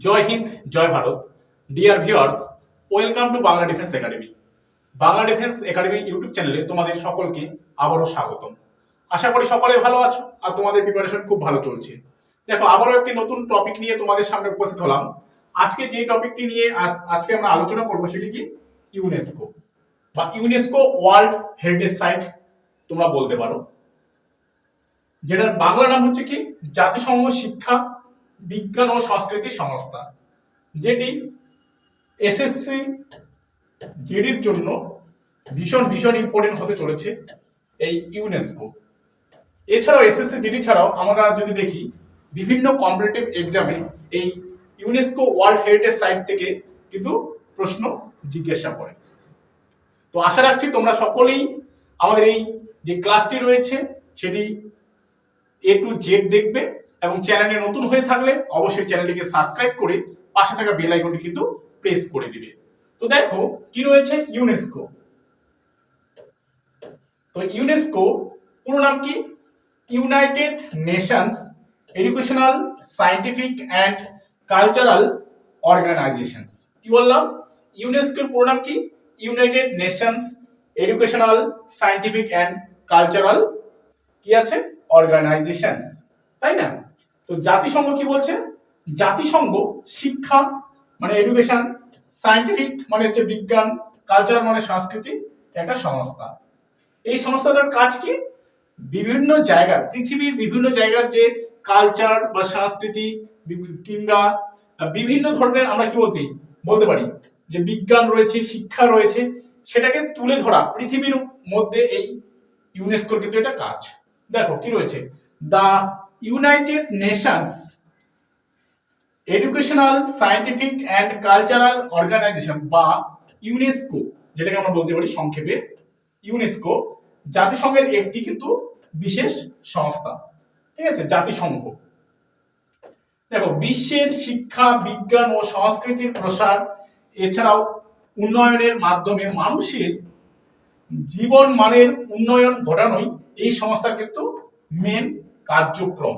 জয় হিন্দ, জয় Bharat. Dear viewers welcome to Bangla defence academy Bangla defence academy YouTube চ্যানেলে তোমাদের সকলকে আবারও স্বাগতম। আশা করি সকলে ভালো আছো আর তোমাদের প্রিপারেশন খুব ভালো চলছে। দেখো, আবারও একটি নতুন টপিক নিয়ে তোমাদের সামনে উপস্থিত হলাম। আজকে যে টপিকটি নিয়ে আজ- আজকে আমরা আলোচনা করব সেটি কি? ইউনেস্কো বা ইউনেস্কো ওয়ার্ল্ড হেরিটেজ সাইট তোমরা বলতে পারো। যেটার বাংলা নাম হচ্ছে কি? জাতিসংঘ শিক্ষা বিজ্ঞান ও সংস্কৃতি সংস্থা, যেটি এসএসসি জিডির জন্য ভীষণ ভীষণ ইম্পর্টেন্ট হতে চলেছে এই ইউনেস্কো এছাড়াও এসএসসি জিডি ছাড়াও আমরা যদি দেখি, বিভিন্ন কম্পিটিটিভ এক্সামে এই ইউনেস্কো ওয়ার্ল্ড হেরিটেজ সাইট থেকে কিন্তু প্রশ্ন জিজ্ঞাসা করে। তো আশা রাখছি তোমরা সকলেই আমাদের এই যে ক্লাসটি রয়েছে, সেটি এ টু জেড দেখবে। এবং চ্যানেলে নতুন হয়ে থাকলে অবশ্যই চ্যানেলটিকে সাবস্ক্রাইব করে পাশে থাকা বেল আইকনটি কিন্তু প্রেস করে দিবে। তো দেখো, কি রয়েছে? ইউনেস্কো তো ইউনেস্কো পুরো নাম কি? United Nations Educational Scientific and Cultural Organizations কি বললাম? ইউনেস্কোর পুরো নাম কি? United Nations Educational Scientific and Cultural কি আছে? অর্গানাইজেশনস তাই না? তো জাতিসংঘ কি বলছে? জাতিসংঘ, শিক্ষা মানে এডুকেশন সায়েন্টিফিক মানে হচ্ছে বিজ্ঞান কালচার মানে সংস্কৃতি, একটা সংস্থা। এই সংস্থাটার কাজ কি? বিভিন্ন জায়গার, পৃথিবীর বিভিন্ন জায়গার যে কালচার বা সংস্কৃতি কিংবা বিভিন্ন ধরনের আমরা কি বলতে বলতে পারি, যে বিজ্ঞান রয়েছে, শিক্ষা রয়েছে, সেটাকে তুলে ধরা, পৃথিবীর মধ্যে এই ইউনেস্কোর কিন্তু এটা কাজ। দেখো কি রয়েছে? The United Nations Educational Scientific and Cultural Organization বা ইউনেস্কো যেটাকে আমরা বলতে পারি সংক্ষেপে ইউনেস্কো জাতিসংঘের একটি কিন্তু বিশেষ সংস্থা। ঠিক আছে? জাতিসংঘ। দেখো, বিশ্বের শিক্ষা, বিজ্ঞান ও সংস্কৃতির প্রসার, এছাড়াও উন্নয়নের মাধ্যমে মানুষের জীবন মানের উন্নয়ন ঘটানোই এই সংস্থার কিন্তু মেন কার্যক্রম।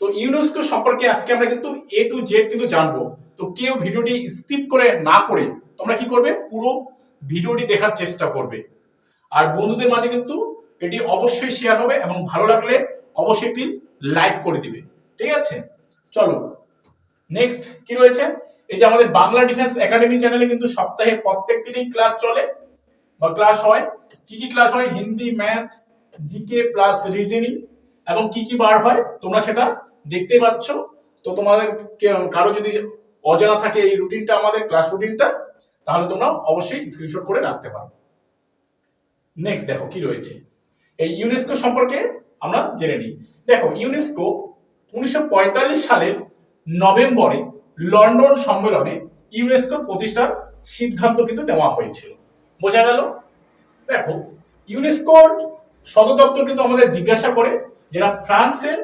তো ইউনেস্কো সম্পর্কে আজকে আমরা কিন্তু এ টু জেড কিন্তু জানব। তো কেউ ভিডিওটি স্কিপ করে না করে তোমরা কি করবে? পুরো ভিডিওটি দেখার চেষ্টা করবে। আর বন্ধুদের মাঝে কিন্তু এটি অবশ্যই শেয়ার হবে এবং ভালো লাগলে অবশ্যই একটি লাইক করে দিবে। ঠিক আছে? চলো নেক্সট কি রয়েছে? এই যে আমাদের বাংলা ডিফেন্স একাডেমি চ্যানেলে কিন্তু সপ্তাহে প্রত্যেক দিনই ক্লাস চলে। বা ক্লাস হয়, কি কি ক্লাস হয়? Hindi math GK plus reasoning এবং কি কি বার হয়? তোমরা সেটা দেখতেই পাচ্ছ। তো তোমাদের কারও যদি অজানা থাকে এই রুটিনটা আমাদের ক্লাস রুটিনটা, তাহলে তোমরা অবশ্যই স্ক্রিনশট করে রাখতে পারো। নেক্সট দেখো কি রয়েছে। এই ইউনেস্কো সম্পর্কে আমরা জেনে নিই। দেখো ইউনেস্কো উনিশশো পঁয়তাল্লিশ সালের নভেম্বরে লন্ডন সম্মেলনে ইউনেস্কো প্রতিষ্ঠার সিদ্ধান্ত কিন্তু নেওয়া হয়েছিল। বোঝা গেল? দেখো ইউনেস্কোর সদর দপ্তর কিন্তু আমাদের জিজ্ঞাসা করে যেটা ফ্রান্সের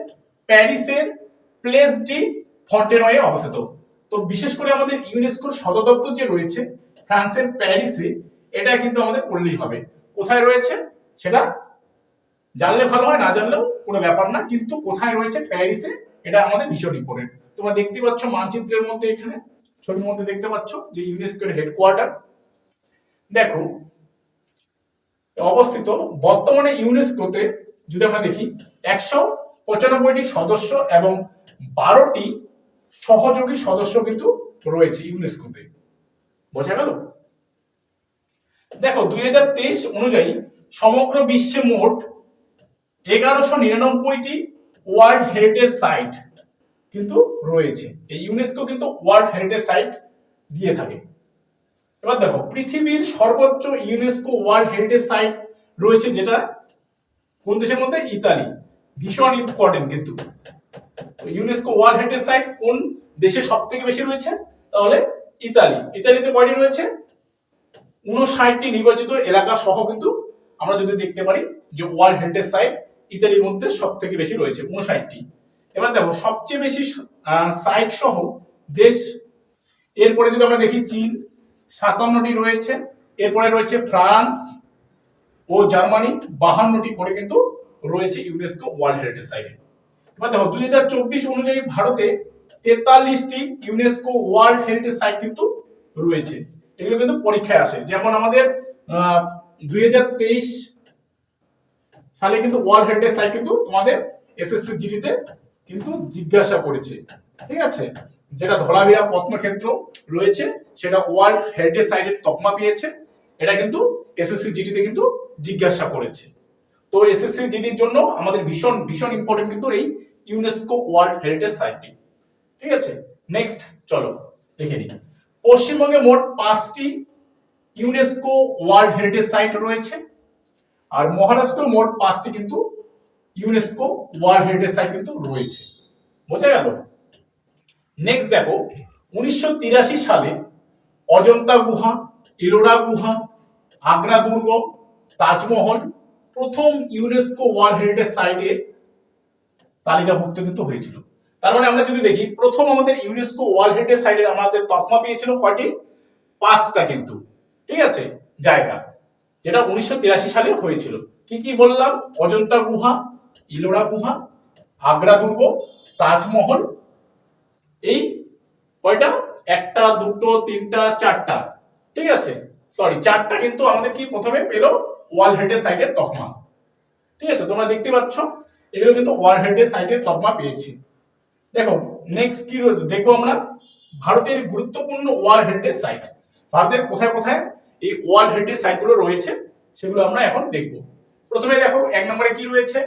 প্যারিসের প্লেস ডি ফন্টেনয়ে অবস্থিত। তো বিশেষ করে আমাদের ইউনেস্কোর সদর দপ্তর যে রয়েছে, ফ্রান্সের প্যারিসে, এটা কিন্তু আমাদের পড়লেই হবে। কোথায় রয়েছে সেটা জানলে ভালো হয়, না জানলেও কোনো ব্যাপার না, কিন্তু কোথায় রয়েছে প্যারিসে, এটা আমাদের ভীষণ ইম্পর্টেন্ট তোমরা দেখতে পাচ্ছ মানচিত্রের মধ্যে এখানে, ছবির মধ্যে দেখতে পাচ্ছ যে ইউনেস্কোর হেডকোয়ার্টার দেখো, অবস্থিত বর্তমানে ইউনেস্কোতে যদি আমরা দেখি একশো পঁচানব্বইটি সদস্য এবং বারোটি সহযোগী সদস্য কিন্তু রয়েছে ইউনেস্কোতে। বোঝা গেল? দেখো, দুই হাজার তেইশ অনুযায়ী সমগ্র বিশ্বে মোট এগারোশো নিরানব্বইটি ওয়ার্ল্ড হেরিটেজ সাইট কিন্তু রয়েছে। এই ইউনেস্কো কিন্তু ওয়ার্ল্ড হেরিটেজ সাইট দিয়ে থাকে। এবার দেখো, পৃথিবীর সর্বোচ্চ ইউনেস্কো ওয়ার্ল্ড হেরিটেজ সাইট রয়েছে যেটা কোন দেশের মধ্যে? ইতালি। ভীষণ ইম্পর্টেন্ট কিন্তু। ইউনেস্কো ওয়ার্ল্ড হেরিটেজ সাইট কোন দেশে সব থেকে বেশি রয়েছে? তাহলে ইতালি। ইতালিতে কয়টি রয়েছে? উনষাটটি নির্বাচিত এলাকা সহ কিন্তু আমরা যদি দেখতে পারি যে ওয়ার্ল্ড হেরিটেজ সাইট ইতালির মধ্যে সব থেকে বেশি রয়েছে উনষাটটি এবার দেখো, সবচেয়ে বেশি সাইট সহ দেশ, এরপরে যদি আমরা দেখি চীন, সাতান্নটি রয়েছে। এরপরে রয়েছে ফ্রান্স ও জার্মানি, বাহান্নটি করে কিন্তু রয়েছে ইউনেস্কো ওয়ার্ল্ড হেরিটেজ সাইটে এবার দেখো, দুই হাজার চব্বিশ অনুযায়ী ভারতে তেতাল্লিশটি ইউনেস্কো ওয়ার্ল্ড হেরিটেজ সাইট কিন্তু রয়েছে। এগুলো কিন্তু পরীক্ষায় আসে। যেমন আমাদের দুই সালে কিন্তু ওয়ার্ল্ড হেরিটেজ সাইট কিন্তু তোমাদের এসএসসি জিডিতে কিন্তু জিজ্ঞাসা করেছে। ঠিক আছে? যেটা ধলাবিরা প্রত্নক্ষেত্র রয়েছে, সেটা ওয়ার্ল্ড হেরিটেজ সাইটের তকমা পেয়েছে। এটা কিন্তু এসএসসি জিডিতে কিন্তু জিজ্ঞাসা করেছে। তো এসএসসি জিডির জন্য আমাদের ভীষণ ভীষণ ইম্পর্টেন্ট কিন্তু এই ইউনেস্কো ওয়ার্ল্ড হেরিটেজ সাইটটি ঠিক আছে? নেক্সট চলো, দেখে নিই। পশ্চিমবঙ্গে মোট পাঁচটি ইউনেস্কো ওয়ার্ল্ড হেরিটেজ সাইট রয়েছে। আর মহারাষ্ট্র মোট পাঁচটি কিন্তু ইউনেস্কো ওয়ার্ল্ড হেরিটেজ সাইট কিন্তু রয়েছে। বোঝা গেল? নেক্সট দেখো, উনিশশো তিরাশি সালে অজন্তা গুহা ইলোরা গুহা, আগ্রা দুর্গ, তাজমহল প্রথম ইউনেস্কো ওয়ার্ল্ড হেরিটেজ সাইটে তালিকাভুক্ত কিন্তু হয়েছিল। তার মানে আমরা যদি দেখি, প্রথম আমাদের ইউনেস্কো ওয়ার্ল্ড হেরিটেজ সাইটের আমাদের তকমা পেয়েছিল কয়টি? পাঁচটা কিন্তু। ঠিক আছে? জায়গা। যেটা উনিশশো তিরাশি সালে হয়েছিল। কি কি বললাম? অজন্তা গুহা, ইলোরা গুহা, আগ্রা দুর্গ, তাজমহল। এই কয়টা? একটা, দুটো, তিনটা, চারটা। ঠিক আছে? সরি চারটা কিন্তু আমাদের কি প্রথমে পেল ওয়াল হেডের সাইটের তকমা। ঠিক আছে, তোমরা দেখতে পাচ্ছ, এগুলো কিন্তু ওয়ার্ল্ড হেরিটেজ সাইটের তকমা পেয়েছি। দেখো নেক্সট কি দেখব আমরা ভারতের গুরুত্বপূর্ণ ওয়াল হেরিটেজ সাইট ভারতের কোথায় কোথায় এই ওয়ার্ল্ড হেরিটেজ সাইটগুলো রয়েছে, সেগুলো আমরা এখন দেখব। প্রথমে দেখো, এক নম্বরে কি রয়েছে?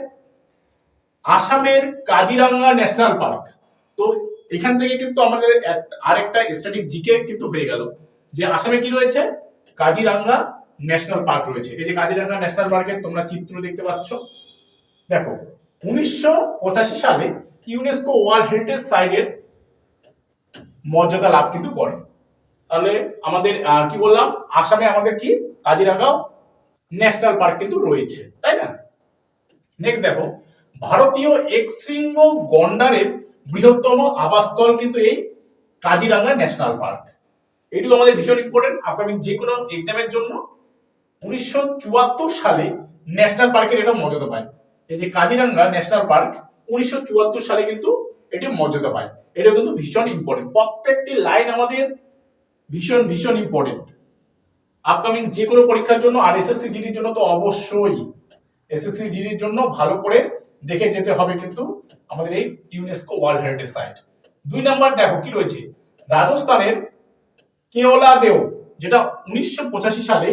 আসামের কাজিরাঙ্গা ন্যাশনাল পার্ক তো এখান থেকে কিন্তু আমাদের আরেকটা স্ট্যাটিক জিকে কিন্তু হয়ে গেল। যে আসামে কি রয়েছে? কাজিরাঙ্গা ন্যাশনাল পার্ক রয়েছে। এই যে কাজিরাঙ্গা ন্যাশনাল পার্কের তোমরা চিত্র দেখতে পাচ্ছ। দেখো, উনিশশো পঁচাশি সালে ইউনেস্কো ওয়ার্ল্ড হেরিটেজ সাইটের মর্যাদা লাভ কিন্তু করে। তাহলে আমাদের কি বললাম, আসামে আমাদের কি? কাজিরাঙ্গা ন্যাশনাল পার্ক কিন্তু রয়েছে, তাই না? নেক্সট দেখো, ভারতীয় এক্সশৃঙ্গ গন্ডারের বৃহত্তম আবাসস্থল কিন্তু এই কাজিরাঙ্গা ন্যাশনাল পার্ক। এটিও আমাদের ভীষণ ইম্পর্টেন্ট আপকামিং যে কোনো এক্সামের জন্য উনিশশো চুয়াত্তর সালে ন্যাশনাল পার্কের এটা মর্যাদা পায়। এই যে কাজিরাঙ্গা ন্যাশনাল পার্ক উনিশশো চুয়াত্তর সালে কিন্তু এটি মর্যাদা পায়। এটা কিন্তু ভীষণ ইম্পর্টেন্ট প্রত্যেকটি লাইন আমাদের ভীষণ ভীষণ ইম্পর্টেন্ট আপকামিং যে কোনো পরীক্ষার জন্য, আর এসএসসি জিডির জন্য তো অবশ্যই। এসএসসি জিডির জন্য ভালো করে দেখে যেতে হবে কিন্তু আমাদের এই ইউনেস্কো ওয়ার্ল্ড হেরিটেজ সাইট দুই নাম্বার দেখো কি রয়েছে? রাজস্থানের কেওলা দেও, যেটা উনিশশো পঁচাশি সালে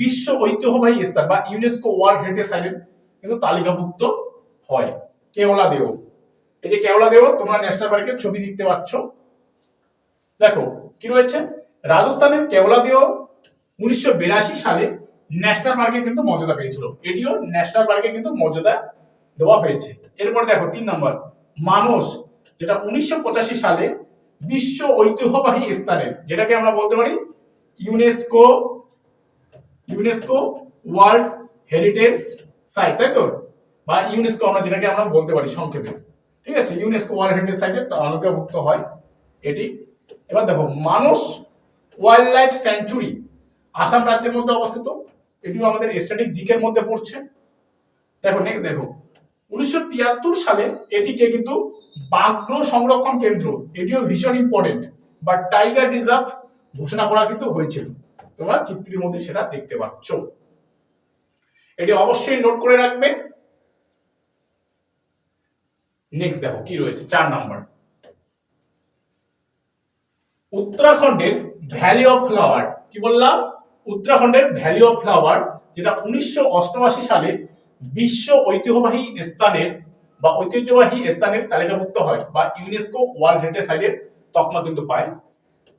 বিশ্ব ঐতিহ্যবাহী স্থান বা ইউনেস্কো ওয়ার্ল্ড হেরিটেজ সাইটের কিন্তু তালিকাভুক্ত হয়। কেওলা দেও। এই যে কেওলা দেও, তোমরা ন্যাশনাল পার্কের ছবি দেখতে পাচ্ছ। দেখো, কি রয়েছে? রাজস্থানের কেওলা দেও উনিশশো সালে ন্যাশনাল পার্কে কিন্তু মর্যাদা পেয়েছিল। এটিও ন্যাশনাল পার্কে কিন্তু মর্যাদা দেওয়া হয়েছে। এরপর দেখো, তিন নম্বর, মানস, যেটা উনিশশো পঁচাশি সালে বিশ্ব ঐতিহ্যবাহী স্থানে, যেটাকে আমরা বলতে পারি UNESCO UNESCO world heritage site তাই তো? বা ইউনেস্কো আমরা যেটাকে আমরা বলতে পারি সংক্ষেপে। ঠিক আছে? ইউনেস্কো ওয়ার্ল্ড হেরিটেজ সাইটে তালিকাভুক্ত হয় এটি। এবার দেখো মানুষ ওয়াইল্ড লাইফ স্যাঞ্চুরি আসাম রাজ্যের মধ্যে অবস্থিত। এটিও আমাদের স্ট্যাটিক জিকের মধ্যে পড়ছে। দেখো নেক্সট দেখো। উনিশশো তিয়াত্তর সালে এটিকে কিন্তু বাঘ্র সংরক্ষণ কেন্দ্র, এটিও ভীষণ ইম্পর্টেন্ট বা টাইগার রিজার্ভ ঘোষণা করা কিন্তু হয়েছিল। তোমরা চিত্রের মধ্যে সেটা দেখতে পাচ্ছ। এটি অবশ্যই নোট করে রাখবে। নেক্সট দেখো কি রয়েছে, চার নাম্বার উত্তরাখণ্ডের ভ্যালি অফ ফ্লাওয়ার কি বললাম? উত্তরাখণ্ডের ভ্যালি অফ ফ্লাওয়ার যেটা উনিশশো অষ্টআশি সালে বিশ্ব ঐতিহ্যবাহী স্থানের বা ঐতিহ্যবাহী স্থানের তালিকাভুক্ত হয় বা ইউনেস্কো ওয়ার্ল্ড হেরিটেজ সাইটের তকমা কিন্তু পায়।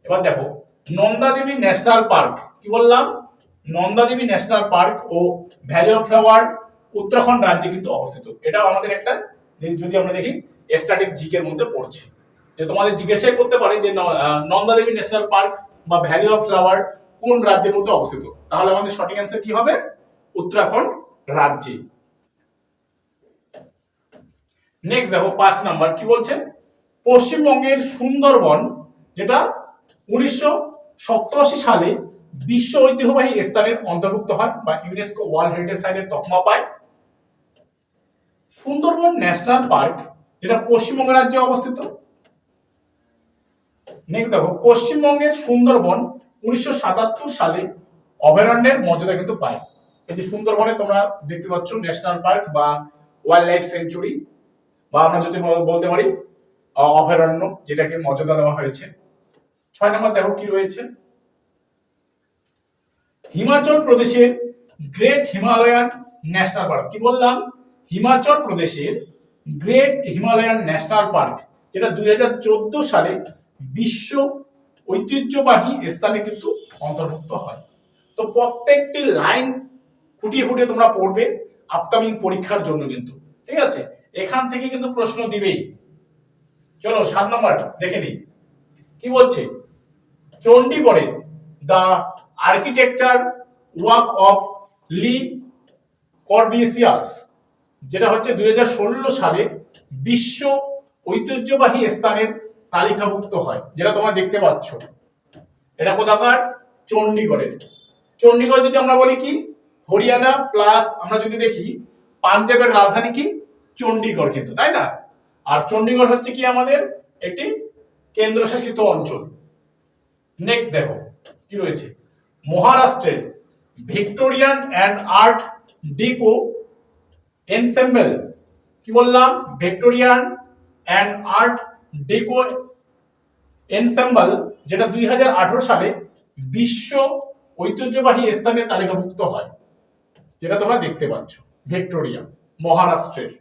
এবার দেখো, নন্দাদেবী ন্যাশনাল পার্ক, কি বললাম? নন্দাদেবী ন্যাশনাল পার্ক ও ভ্যালি অফ ফ্লাওয়ার উত্তরাখণ্ড রাজ্যে কিন্তু অবস্থিত। এটা আমাদের একটা যদি আমরা দেখি স্ট্যাটিক জিকের মধ্যে পড়ছে। যে তোমাদের জিজ্ঞাসা করতে পারে যে নন্দাদেবী ন্যাশনাল পার্ক বা ভ্যালি অফ ফ্লাওয়ার কোন রাজ্যের মধ্যে অবস্থিত? তাহলে আমাদের সঠিক অ্যান্সার কি হবে? উত্তরাখণ্ড। রাজ্যে। নেক্সট দেখো, পাঁচ নাম্বার, কি বলছে? পশ্চিমবঙ্গের সুন্দরবন, যেটা উনিশশো সালে বিশ্ব ঐতিহ্যবাহী স্থানের অন্তর্ভুক্ত হয় বা ইউনেস্কো ওয়ার্ল্ড হেরিটেজ সাইটের তকমা পায়। সুন্দরবন ন্যাশনাল পার্ক, যেটা পশ্চিমবঙ্গ রাজ্যে অবস্থিত। নেক্সট দেখো, পশ্চিমবঙ্গের সুন্দরবন উনিশশো সাতাত্তর সালে অভয়ারণ্যের মর্যাদা কিন্তু পায়। এই যে সুন্দরবনে তোমরা দেখতে পাচ্ছ ন্যাশনাল পার্ক বা ওয়াইল্ড লাইফ সেঞ্চুরি বা আমরা যদি বলতে পারি অভয়ারণ্য, যেটাকে মর্যাদা দেওয়া হয়েছে। ছয় নম্বর দেখো কি রয়েছে। হিমাচল প্রদেশের গ্রেট হিমালয়ান ন্যাশনাল পার্ক কি বললাম? হিমাচল প্রদেশের গ্রেট হিমালয়ান ন্যাশনাল পার্ক যেটা দুই হাজার চোদ্দ সালে বিশ্ব ঐতিহ্যবাহী স্থানে কিন্তু অন্তর্ভুক্ত হয়। তো প্রত্যেকটি লাইন খুঁটিয়ে খুঁটিয়ে তোমরা পড়বে আপকামিং পরীক্ষার জন্য কিন্তু। ঠিক আছে? এখান থেকে কিন্তু প্রশ্ন দিবেই। চলো, সাত নম্বর দেখে নিই। কি বলছে? চণ্ডীগড়ের the architecture work of Le Corbusier যেটা হচ্ছে দুই হাজার ষোলো সালে বিশ্ব ঐতিহ্যবাহী স্থানের তালিকাভুক্ত হয়, যেটা তোমরা দেখতে পাচ্ছ। এটা কোথাকার? চণ্ডীগড়ের। চণ্ডীগড় যদি আমরা বলি কি? হরিয়ানা প্লাস আমরা যদি দেখি, পাঞ্জাবের রাজধানী কি? চণ্ডীগড় কিন্তু, তাই না? আর চণ্ডীগড় হচ্ছে কি আমাদের? একটি কেন্দ্রশাসিত অঞ্চল। নেক্সট দেখো, কি রয়েছে? মহারাষ্ট্রের Victorian and art deco ensemble, কি বললাম? Victorian and art deco ensemble, যেটা দুই হাজার আঠারো সালে বিশ্ব ঐতিহ্যবাহী স্থানে তালিকাভুক্ত হয়। যেটা তোমরা দেখতে পাচ্ছ, ভিক্টোরিয়া, মহারাষ্ট্রের।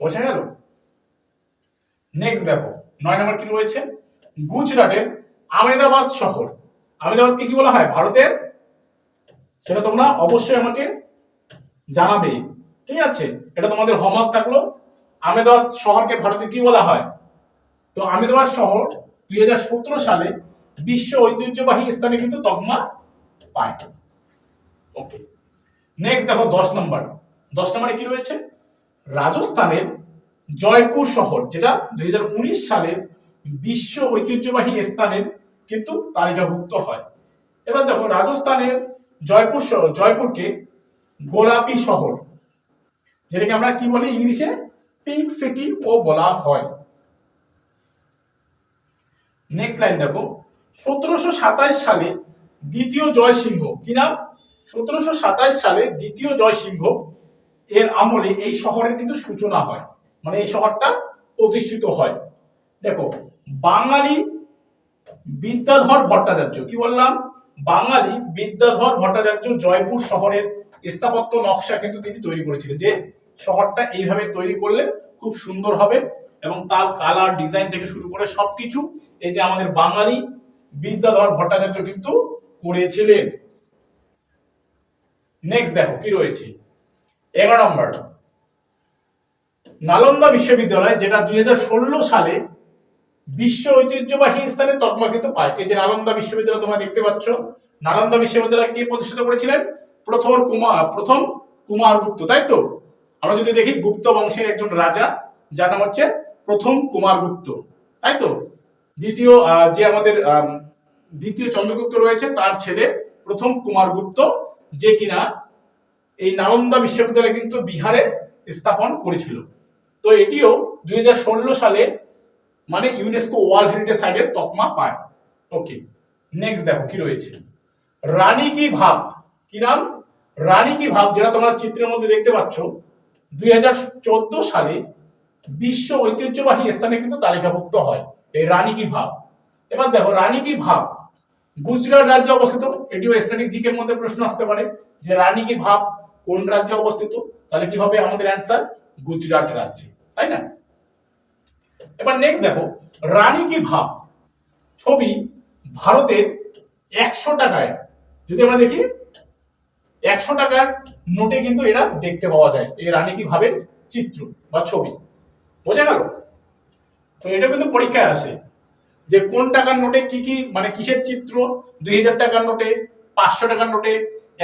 বোঝা গেল? নেক্সট দেখো, নয় নম্বর কি রয়েছে? গুজরাটের আমেদাবাদ শহর। আমেদাবাদকে কি বলা হয়? ভারতের? সেটা তোমরা অবশ্যই আমাকে জানাবে। ঠিক আছে? এটা তোমাদের হোমওয়ার্ক থাকল। আমেদাবাদ শহরকে ভারতে কি বলা হয়? তো আমেদাবাদ শহর দুই হাজার সতেরো সালে বিশ্ব ঐতিহ্যবাহী স্থানে কিন্তু তকমা পায়। ওকে নেক্সট দেখো দশ নম্বর দশ নম্বরে কি রয়েছে? রাজস্থানের জয়পুর শহর, যেটা দুই সালে বিশ্ব ঐতিহ্যবাহী স্থানের কিন্তু তালিকাভুক্ত হয়। এবার দেখো রাজস্থানের জয়পুর শহর জয়পুরকে গোলাপি শহর, যেটাকে আমরা কি বলি ইংলিশে? পিঙ্ক সিটি ও বলা হয়। নেক্সট লাইন দেখো। সতেরোশো সাতাশ সালে দ্বিতীয় জয়সিংহ, কি নাম? সতেরোশো সাতাশ সালে দ্বিতীয় জয়সিংহ এর আমলে এই শহরের কিন্তু সূচনা হয়। মানে এই শহরটা প্রতিষ্ঠিত হয়। দেখো, বাঙালি বিদ্যাধর ভট্টাচার্য, কি বললাম? বাঙালি বিদ্যাধর ভট্টাচার্য জয়পুর শহরের স্থাপত্য নকশা কিন্তু তিনি তৈরি করেছিলেন যে শহরটা এইভাবে তৈরি করলে খুব সুন্দর হবে এবং তার কালার ডিজাইন থেকে শুরু করে সবকিছু এই যে আমাদের বাঙালি বিদ্যাধর ভট্টাচার্য কিন্তু করেছিলেন। নেক্সট দেখো কি রয়েছে? এগারো নম্বর। নালন্দা বিশ্ববিদ্যালয় যেটা দুই হাজার ষোলো সালে বিশ্ব ঐতিহ্যবাহী স্থানে তকমা কিন্তু পায়। এই যে নালন্দা বিশ্ববিদ্যালয় তোমরা দেখতে পাচ্ছ নালন্দা বিশ্ববিদ্যালয় কে প্রতিষ্ঠিত করেছিলেন? প্রথম কুমার প্রথম কুমারগুপ্ত তাই তো? আমরা যদি দেখি গুপ্ত বংশের একজন রাজা যার নাম হচ্ছে প্রথম কুমারগুপ্ত তাই তো? দ্বিতীয় যে আমাদের আম, দ্বিতীয় চন্দ্রগুপ্ত রয়েছে তার ছেলে প্রথম কুমারগুপ্ত যে কিনা এই নালন্দা বিশ্ববিদ্যালয় কিন্তু বিহারে স্থাপন করেছিল। তো এটিও দুই হাজার ষোলো সালে মানে ইউনেস্কো ওয়ার্ল্ড হেরিটেজ সাইটের তকমা পায়। ওকে নেক্সট দেখো কি রয়েছে। রানী কি ভাব? কি নাম? রানী কি ভাব? যেটা তোমরা চিত্রের মধ্যে দেখতে পাচ্ছ, দুই হাজার চোদ্দ সালে বিশ্ব ঐতিহ্যবাহী স্থানে কিন্তু তালিকাভুক্ত হয় এই রানী কি ভাব। এবার দেখো, রানী কি ভাব? গুজরাট রাজ্যে অবস্থিত, এটিও স্ট্যাটিক জিকের মধ্যে প্রশ্ন আসতে পারে, যে রানী কি ভাব কোন রাজ্যে অবস্থিত? তাহলে কি হবে আমাদের অ্যান্সার গুজরাট রাজ্যে, তাই না? এবার নেক্সট দেখো, রানী কি ভাব? ছবি ভারতের একশো টাকায়, যদি আমরা দেখি, একশো টাকার নোটে কিন্তু এটা দেখতে পাওয়া যায়, এই রানী কি ভাবের চিত্র বা ছবি, বোঝা গেল? তো এটা কিন্তু পরীক্ষায় আসে। যে কোন টাকার নোটে কি কি মানে কিসের চিত্র? দুই হাজার টাকার নোটে, পাঁচশো টাকার নোটে,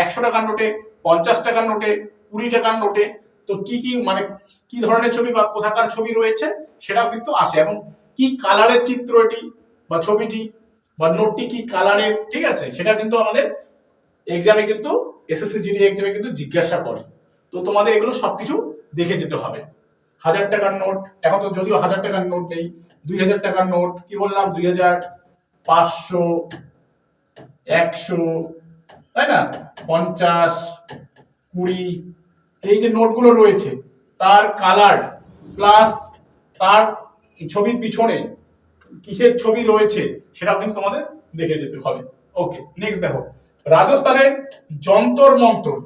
একশো টাকার নোটে, পঞ্চাশ টাকার নোটে, কুড়ি টাকার নোটে। তো কি কি মানে কি ধরনের ছবি বা কোথাকার ছবি রয়েছে সেটাও কিন্তু আসে। এবং কি কালারের চিত্র এটি বা ছবিটি বা নোটটি কি কালারের, ঠিক আছে? সেটা কিন্তু আমাদের এক্সামে কিন্তু এসএসসি জিডি এক্সামে কিন্তু জিজ্ঞাসা করে। তো তোমাদের এগুলো সবকিছু দেখে যেতে হবে। হাজার টাকার নোট, এখন তো যদিও হাজার টাকার নোট নেই, দুই হাজার টাকার নোট, কি বললাম, দুই হাজার পাঁচশো, একশো, তাই না? পঞ্চাশ, কুড়ি, এই যে নোটগুলো রয়েছে, তার কালার প্লাস তার ছবির পিছনে কিসের ছবি রয়েছে, সেটাও কিন্তু তোমাদের দেখে যেতে হবে। ওকে নেক্সট দেখো, রাজস্থানের যন্তর মন্তর।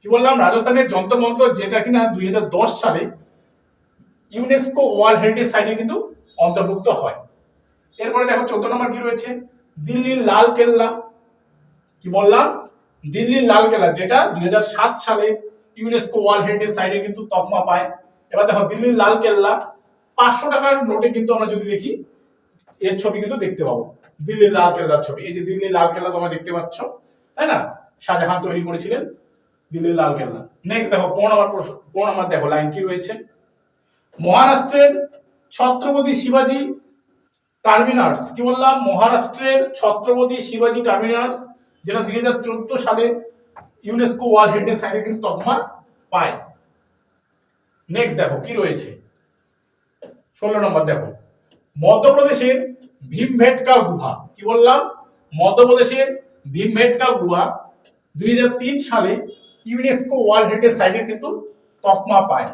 কি বললাম? রাজস্থানের যন্তর মন্তর যেটা কিনা দুই হাজার দশ সালে ইউনেস্কো ওয়ার্ল্ড হেরিটেজ সাইটে কিন্তু অন্তর্ভুক্ত হয়। এরপরে দেখো চোদ্দ নম্বর কি রয়েছে? দিল্লির লাল কেল্লা কি বললাম? দিল্লির লাল কেল্লা যেটা দু হাজার সাত সালে ইউনেস্কো ওয়ার্ল্ড হেরিটেজ সাইটে কিন্তু তকমা পায়। এবার দেখো, দিল্লির লাল কেল্লা পাঁচশো টাকার নোটে কিন্তু আমরা যদি দেখি, এর ছবি কিন্তু দেখতে পাবো। দিল্লির লাল কেল্লার ছবি। এই যে দিল্লির লাল কেল্লা তোমরা দেখতে পাচ্ছ, তাই না? শাহজাহান তৈরি করেছিলেন দিল্লির লাল কেল্লা নেক্সট দেখো, পনেরো প্রশ্ন, পনেরো নম্বর দেখো, লাইন কি রয়েছে? মহারাষ্ট্রের ছত্রপতি শিবাজি টার্মিনার্স কি বললাম? মহারাষ্ট্রের ছত্রপতি শিবাজি টার্মিনার্স যেটা দুই হাজার চোদ্দ সালে ইউনেস্কো ওয়ার্ল্ড হেরিটেজ সাইটে কিন্তু তকমা পায়। নেক্সট দেখো, কি রয়েছে? ষোলো নম্বর দেখো। মধ্যপ্রদেশের ভীমভেটকা গুহা। কি বললাম? মধ্যপ্রদেশের ভীমভেটকা গুহা দুই হাজার তিন সালে ইউনেস্কো ওয়ার্ল্ড হেরিটেজ সাইটে কিন্তু তকমা পায়।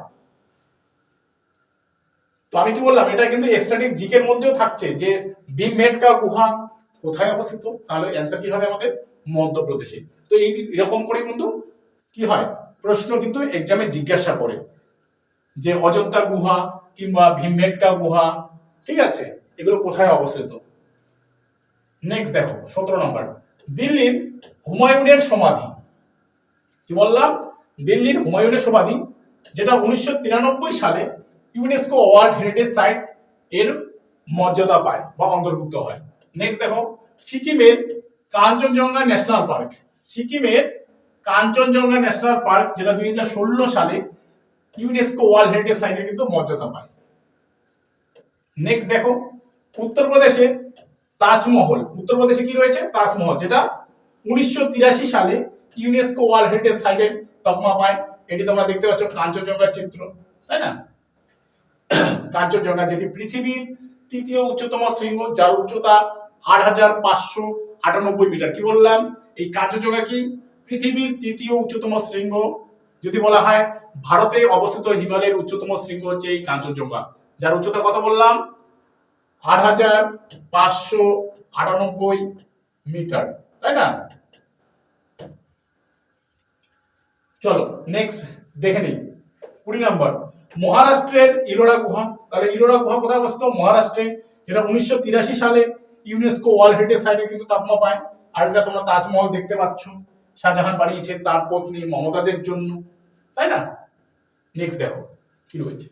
তো আমি কি বললাম, এটা কিন্তু এক্সট্রাটিক জিকের মধ্যেও থাকছে যে ভীমভেটকা গুহা কোথায় অবস্থিত? তাহলে অ্যান্সার কি হবে আমাদের? মধ্যপ্রদেশে। তো এই এরকম করে কিন্তু কি হয়? প্রশ্ন কিন্তু এক্সামে জিজ্ঞাসা করে যে অজন্তা গুহা কিংবা ভীমভেটকা গুহা, ঠিক আছে? এগুলো কোথায় অবস্থিত? নেক্সট দেখো, সতেরো নম্বর। দিল্লির হুমায়ুনের সমাধি। কি বললাম? দিল্লির হুমায়ুনের সমাধি, যেটা উনিশশো তিরানব্বই সালে ইউনেস্কো ওয়ার্ল্ড হেরিটেজ সাইট এর মর্যাদা পায় বা অন্তর্ভুক্ত হয়। নেক্সট দেখো, সিকিমের কাঞ্চনজঙ্ঘা ন্যাশনাল পার্ক সিকিমের কাঞ্চনজঙ্ঘা ন্যাশনাল পার্ক যেটা দুই হাজার ষোলো সালে ইউনেস্কো ওয়ার্ল্ড হেরিটেজ সাইটে কিন্তু মর্যাদা পায়। নেক্সট দেখো, উত্তরপ্রদেশে তাজমহল। উত্তরপ্রদেশে কি রয়েছে? তাজমহল, যেটা উনিশশো তিরাশি সালে ইউনেস্কো ওয়ার্ল্ড হেরিটেজ সাইটের তকমা পায়। এটি তোমরা দেখতে পাচ্ছ কাঞ্চনজঙ্ঘার চিত্র, তাই না? কাঞ্চনজঙ্ঘা যেটি পৃথিবীর তৃতীয় উচ্চতম শৃঙ্গ, যার উচ্চতা আট হাজার পাঁচশো আটানব্বই মিটার। কি বললাম? এই কাঞ্চনজঙ্ঘা কি? পৃথিবীর তৃতীয় উচ্চতম শৃঙ্গ। যদি বলা হয়, ভারতে অবস্থিত হিমালয়ের উচ্চতম শৃঙ্গ হচ্ছে এই কাঞ্চনজঙ্ঘা, যার উচ্চতা কত বললাম? আট হাজার পাঁচশো আটানব্বই মিটার, তাই না? চলো নেক্সট দেখে নিই। কুড়ি নম্বর। মহারাষ্ট্রের ইলোরা গুহা। তাহলে ইলোরা গুহা কোথায় অবস্থিত? মহারাষ্ট্রে, যেটা উনিশশো তিরাশি সালে ইউনেস্কো ওয়ার্ল্ড হেরিটেজ সাইটে কিন্তু তাপমা পায়। আর এটা তোমরা তাজমহল দেখতে পাচ্ছ। শাহজাহান বানিয়েছে তার পত্নী মমতাজের জন্য। তাই না? নেক্সট দেখো, কি রয়েছে?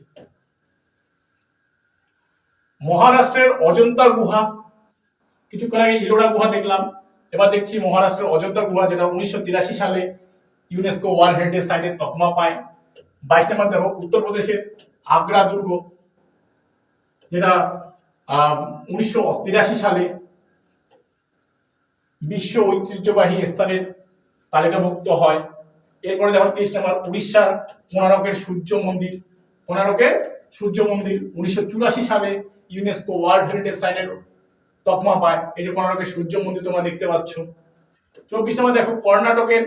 মহারাষ্ট্রের অজন্তা গুহা। কিছুক্ষণ আগে ইলোরা গুহা দেখলাম। এবার দেখছি মহারাষ্ট্রের অজন্তা গুহা, যেটা উনিশশো তিরাশি সালে ইউনেস্কো ওয়ার্ল্ড হেরিটেজ সাইটে তকমা পায়। বাইশ নম্বর দেখো উত্তরপ্রদেশের আগ্রা দুর্গ, যেটা উনিশশো তিরাশি সালে বিশ্ব ঐতিহ্যবাহী স্থানের তালিকাভুক্ত হয়। এরপরে দেখো, তেইশ নম্বর, উড়িষ্যার কোনারকের সূর্য মন্দির। কোনারকের সূর্য মন্দির উনিশশো চুরাশি সালে ইউনেস্কো ওয়ার্ল্ড হেরিটেজ সাইটের তকমা পায়। এই যে কর্ণাটকের সূর্য মন্দির তোমরা দেখতে পাচ্ছ। চব্বিশ নম্বর দেখো, কর্ণাটকের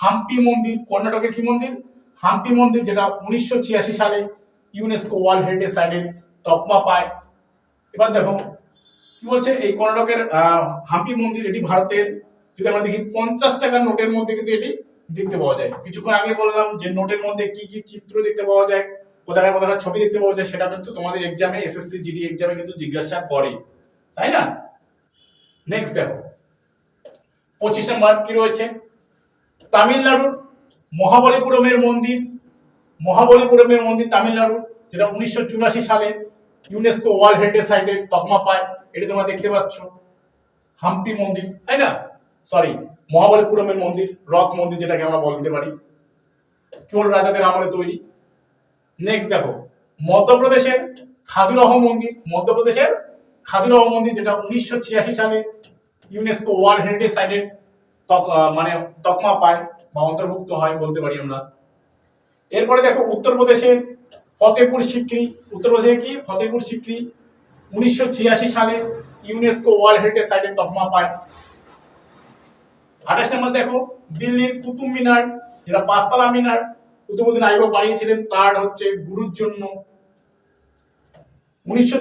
হাম্পি মন্দির। কর্ণাটকের কি মন্দির? হাম্পি মন্দির, যেটা উনিশশো ছিয়াশি সালে ইউনেস্কো ওয়ার্ল্ড হেরিটেজ সাইটের তকমা পায়। এবার দেখো, কি বলছে? এই কর্ণাটকের হাম্পি মন্দির, এটি ভারতের, যদি আমরা দেখি, পঞ্চাশ টাকার নোটের মধ্যে কিন্তু এটি দেখতে পাওয়া যায়। কিছুক্ষণ আগে বললাম যে নোটের মধ্যে কি কি চিত্র দেখতে পাওয়া যায়, কোথাকার কোথাকার ছবি দেখতে পাওয়া যায়, সেটা কিন্তু তোমাদের এক্সামে এসএসসি জিডি এক্সামে কিন্তু জিজ্ঞাসা করে। তাই না? নেক্সট দেখো, পঁচিশ নম্বর কি রয়েছে? তামিলনাড়ুর মহাবলীপুরমের মন্দির মহাবলীপুরমের মন্দির তামিলনাড়ু, যেটা উনিশশো চুরাশি সালে ইউনেস্কো ওয়ার্ল্ড হেরিটেজ সাইটে তকমা পায়, এটা তোমরা দেখতে পাচ্ছ। হাম্পি মন্দির, তাই না? সরি মহাবলীপুরমের মন্দির, রথ মন্দির যেটাকে আমরা বলতে পারি। চোল রাজাদের আমলে তৈরি। নেক্সট দেখো, মধ্যপ্রদেশের খাজুরাহ মন্দির, মধ্যপ্রদেশের খাজুরাহ মন্দির, যেটা উনিশশো ছিয়াশি সালে ইউনেস্কো ওয়ার্ল্ড হেরিটেজ সাইটের মানে তকমা পায় বা অন্তর্ভুক্ত হয় বলতে পারি আমরা। এরপরে দেখো উত্তরপ্রদেশের ফতেপুর সিক্রি, উত্তরপ্রদেশে কি? ফতেপুর সিক্রি, উনিশশো ছিয়াশি সালে ইউনেস্কো ওয়ার্ল্ড হেরিটেজ সাইটের তকমা পায়। আঠাশ নম্বর দেখো, দিল্লির কুতুব মিনার, যেটা পাঁচতলা মিনার, কুতুবুদ্দিন আইবক বানিয়েছিলেন, তার হচ্ছে গুরুর জন্য। উনিশশো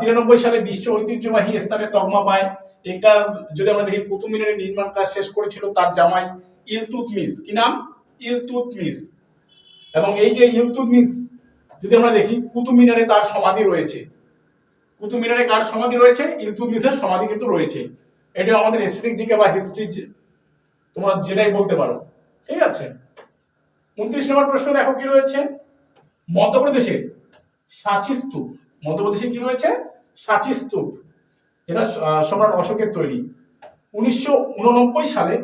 তিরানব্বই সালে বিশ্ব ঐতিহ্যবাহী স্থানে তকমা পায়। এটা যদি আমরা দেখি কুতুব মিনারের নির্মাণ কাজ শেষ করেছিল তার জামাই ইলতুতমিস কি নাম? ইলতুতমিস এবং এই যে ইলতুতমিস যদি আমরা দেখি কুতুব মিনারে তার সমাধি রয়েছে। কুতুব মিনারে কার সমাধি রয়েছে? ইলতুতমিসের সমাধি কিন্তু রয়েছে। এটা আমাদের এস্থেটিক জিকে বা হিস্ট্রি তোমরা যেটাই বলতে পারো। ঠিক আছে? উনত্রিশ নম্বর প্রশ্ন দেখো কি রয়েছে? মধ্যপ্রদেশের সাঁচি মধ্যপ্রদেশে কি রয়েছে? সাঁচি যেটা সম্রাট অশোকের তৈরি। উনিশশো উননব্বই সালে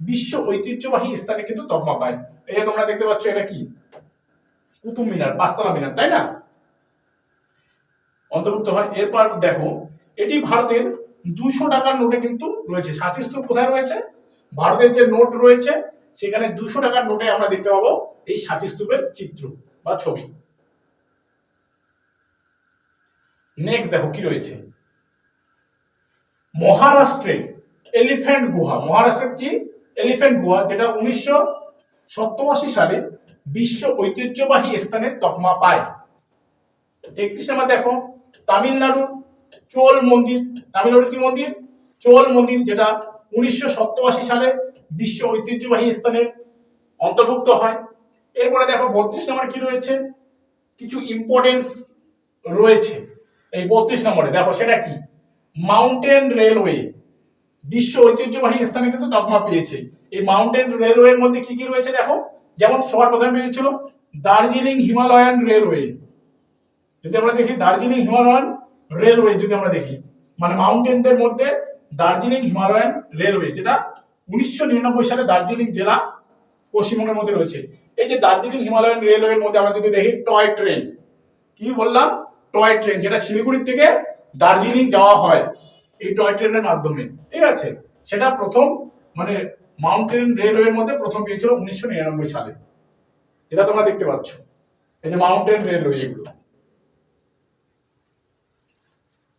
বিশ্ব ঐতিহ্যবাহী স্থানে কিন্তু তকমা পায়। এই যে তোমরা দেখতে পাচ্ছ, এটা কি? কুতুব মিনার পাঁচতলা মিনার, তাই না? অন্তর্ভুক্ত হয়। এরপর দেখো, এটি ভারতের দুইশো টাকার নোটে কিন্তু রয়েছে। সাঁচি স্তূপ কোথায় রয়েছে? ভারতের যে নোট রয়েছে, সেখানে দুশো টাকার নোটে আমরা দেখতে পাবো এই সাঁচি স্তূপের চিত্র বা ছবি। নেক্সট দেখো, কি রয়েছে? মহারাষ্ট্রের এলিফ্যান্ট গুহা, মহারাষ্ট্রের কি? এলিফ্যান্ট গুহা, যেটা উনিশশো সপ্তআশি সালে বিশ্ব ঐতিহ্যবাহী স্থানে তকমা পায়। একত্রিশ নম্বর দেখো, তামিলনাড়ুর চোল মন্দির। তামিলনাড়ুর কি মন্দির? চোল মন্দির, যেটা উনিশশো সপ্তআশি সালে বিশ্ব ঐতিহ্যবাহী স্থানের অন্তর্ভুক্ত হয়। এরপরে দেখো, বত্রিশ নম্বরে কি রয়েছে? কিছু ইম্পর্টেন্স রয়েছে। এই বত্রিশ নম্বরে দেখো, সেটা কি? মাউন্টেন রেলওয়ে, বিশ্ব ঐতিহ্যবাহী স্থানে কিন্তু তকমা পেয়েছে। এই মাউন্টেন রেলওয়ের মধ্যে কি কি রয়েছে দেখো? যেমন সবার প্রথমে পেয়েছিল দার্জিলিং হিমালয়ান রেলওয়ে। যদি আমরা দেখি দার্জিলিং হিমালয়ান রেলওয়ে, যদি আমরা দেখি মানে মাউন্টেনদের মধ্যে দার্জিলিং হিমালয়ান রেলওয়ে, যেটা উনিশশো নিরানব্বই সালে দার্জিলিং জেলা পশ্চিমবঙ্গের মধ্যে রয়েছে। এই যে দার্জিলিং হিমালয়ান রেলওয়ের মধ্যে আমরা যদি দেখি, টয় ট্রেন। কি বললাম? টয় ট্রেন, যেটা শিলিগুড়ির থেকে দার্জিলিং যাওয়া হয় এই টয় ট্রেনের মাধ্যমে, ঠিক আছে? সেটা প্রথম মানে মাউন্টেন রেলওয়ের মধ্যে প্রথম পেয়েছিল উনিশশো নিরানব্বই সালে। এটা তোমরা দেখতে পাচ্ছ। এই যে মাউন্টেন রেলওয়ে এগুলো।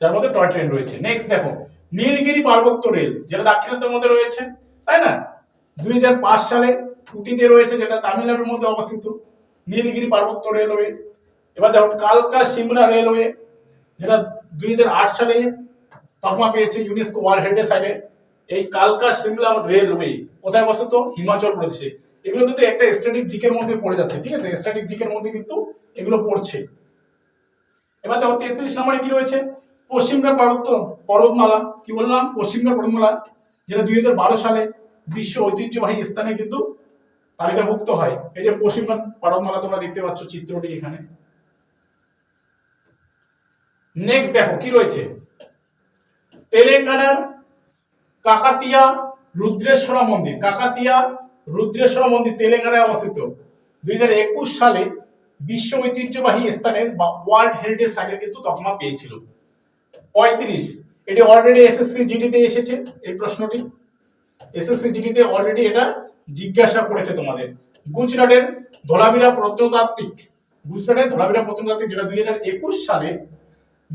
যার মধ্যে টয় ট্রেন রয়েছে। নেক্সট দেখো, নীলগিরি পার্বত্য রেল, যেটা দাক্ষিণাত্যের মধ্যে রয়েছে, তাই না? দুই হাজার পাঁচ সালে উটিতে রয়েছে, যেটা তামিলনাড়ুর মধ্যে অবস্থিত, নীলগিরি পার্বত্য রেলওয়ে। এবার দেখো, কালকা সিমলা রেলওয়ে, যেটা দুই হাজার আট সালে তকমা পেয়েছে ইউনেস্কো ওয়ার্ল্ড হেরিটেজ সাইটে এই কালকা সিমলা রেলওয়ে, কোথায় অবস্থিত? হিমাচল প্রদেশে। এগুলো কিন্তু একটা স্ট্যাটিক জিকের মধ্যে পড়ে যাচ্ছে, ঠিক আছে? স্ট্যাটিক জিকের মধ্যে কিন্তু এগুলো পড়ছে। এবার দেখো, তেত্রিশ নম্বরে কি রয়েছে? পশ্চিমঘাট পার্বত্য পর্বতমালা, কি বললাম? পশ্চিমঘাট পর্বতমালা, যেটা দুই হাজার বারো সালে বিশ্ব ঐতিহ্যবাহী স্থানে কিন্তু তালিকাভুক্ত হয়। এই যে পশ্চিমঘাট পর্বতমালা তোমরা দেখতে পাচ্ছ চিত্রটি এখানে। নেক্সট দেখো, কি রয়েছে? তেলেঙ্গানার কাকাতিয়া রুদ্রেশ্বরা মন্দির। কাকাতিয়া রুদ্রেশ্বরা মন্দির তেলেঙ্গানায় অবস্থিত। দুই হাজার একুশ সালে বিশ্ব ঐতিহ্যবাহী স্থানের বা ওয়ার্ল্ড হেরিটেজ সাইটের কিন্তু তকমা পেয়েছিল। পঁয়ত্রিশ, এটি অলরেডি এসএসসি জিডিতে এসেছে, এই প্রশ্নটি। এসএসসি জিডিতে অলরেডি এটা জিজ্ঞাসা করেছে তোমাদের। গুজরাটের ধোলাবিরা প্রত্নতাত্ত্বিক, গুজরাটের ধোলাবিরা প্রত্নতাত্ত্বিক, যেটা দুই হাজার একুশ সালে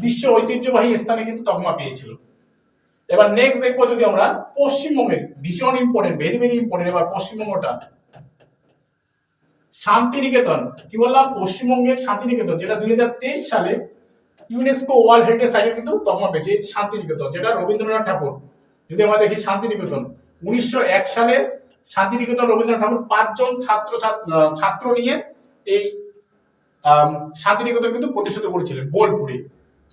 বিশ্ব ঐতিহ্যবাহী স্থানে কিন্তু তকমা পেয়েছিল। এবার নেক্সট দেখব যদি আমরা পশ্চিমবঙ্গের ভীষণ ইম্পর্টেন্ট ভেরি ভেরি ইম্পর্টেন্ট এবার পশ্চিমবঙ্গটা। শান্তিনিকেতন, কি বললাম? পশ্চিমবঙ্গের শান্তিনিকেতন, যেটা দুই হাজার তেইশ সালে ইউনেস্কো ওয়ার্ল্ড হেরিটেজ সাইটে কিন্তু তকমা পেয়েছে শান্তিনিকেতন, যেটা রবীন্দ্রনাথ ঠাকুর। যদি আমরা দেখি শান্তিনিকেতন, উনিশশো এক সালে শান্তিনিকেতন, রবীন্দ্রনাথ ঠাকুর পাঁচজন ছাত্র ছাত্র নিয়ে এই শান্তিনিকেতন কিন্তু প্রতিষ্ঠিত করেছিলেন, বোলপুরে।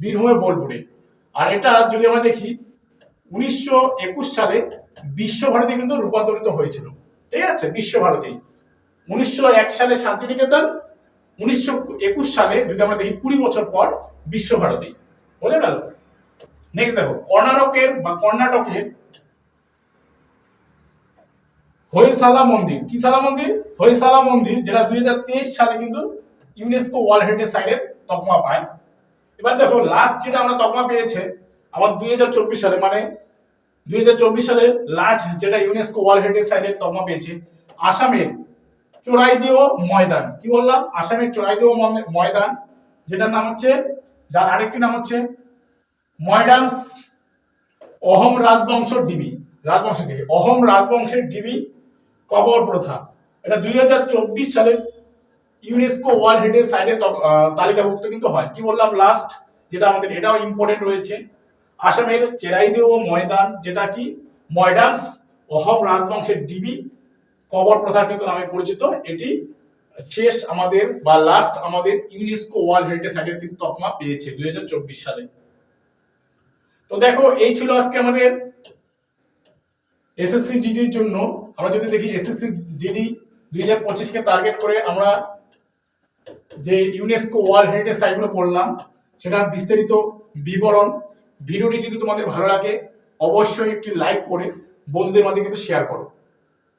বীরভূমের বোলপুরে। আর এটা যদি আমরা দেখি, উনিশশো একুশ সালে বিশ্বভারতী কিন্তু রূপান্তরিত হয়েছিল। ঠিক আছে? বিশ্বভারতী। উনিশশো এক সালে শান্তিনিকেতন, উনিশশো একুশ সালে যদি আমরা দেখি কুড়ি বছর পর বিশ্বভারতী। বোঝা গেল? নেক্সট দেখো, কর্ণাটকের বা কর্ণাটকের হরিসালা মন্দির। কি সালা মন্দির? হরিসালা মন্দির, যেটা দুই হাজার তেইশ সালে কিন্তু ইউনেস্কো ওয়ার্ল্ড হেরিটেজ সাইটের তকমা পায়। এবার দেখো লাস্ট যেটা আমরা তকমা পেয়েছে, আমাদের দুই হাজার চব্বিশ সালে মানে দুই সালের লাস্ট যেটা ইউনেস্কো ওয়ার্ল্ড হেরিটেজ সাইটের তকমা পেয়েছে, আসামের চোরাই চোরাইদেও ময়দান। কি বললাম? আসামের চোরাইদেও ময়- ময়দান, যেটার নাম হচ্ছে, যার আরেকটি নাম হচ্ছে ময়ডামস অহম রাজবংশ ডিবি। রাজবংশ ডিবি, অহম রাজবংশের ডিবি কবর প্রথা। এটা দুই হাজার চব্বিশ সালে ইউনেস্কো ওয়ার্ল্ড হেরিটেজ সাইটে তালিকাভুক্ত কিন্তু হয়। কি বললাম লাস্ট যেটা আমাদের, এটাও ইম্পর্টেন্ট রয়েছে। আসামের চেরাইদেও ময়দান, যেটা কি? ময়ডামস অহম রাজবংশের ডিবি, কবর প্রথা কিন্তু নামে পরিচিত। এটি শেষ আমাদের বা লাস্ট আমাদের ইউনেস্কো ওয়ার্ল্ড হেরিটেজ সাইটের কিন্তু তকমা পেয়েছে দুই হাজার চব্বিশ সালে। তো দেখো, এই ছিল আজকে আমাদের এসএসসি জিডির জন্য। আমরা যদি দেখি এসএসসি জিডি দুই হাজার পঁচিশকে টার্গেট করে আমরা যে ইউনেস্কো ওয়ার্ল্ড হেরিটেজ সাইটগুলো পড়লাম, সেটার বিস্তারিত বিবরণ, ভিডিওটি যদি তোমাদের ভালো লাগে, অবশ্যই একটি লাইক করে বন্ধুদের মাঝে কিন্তু শেয়ার করো।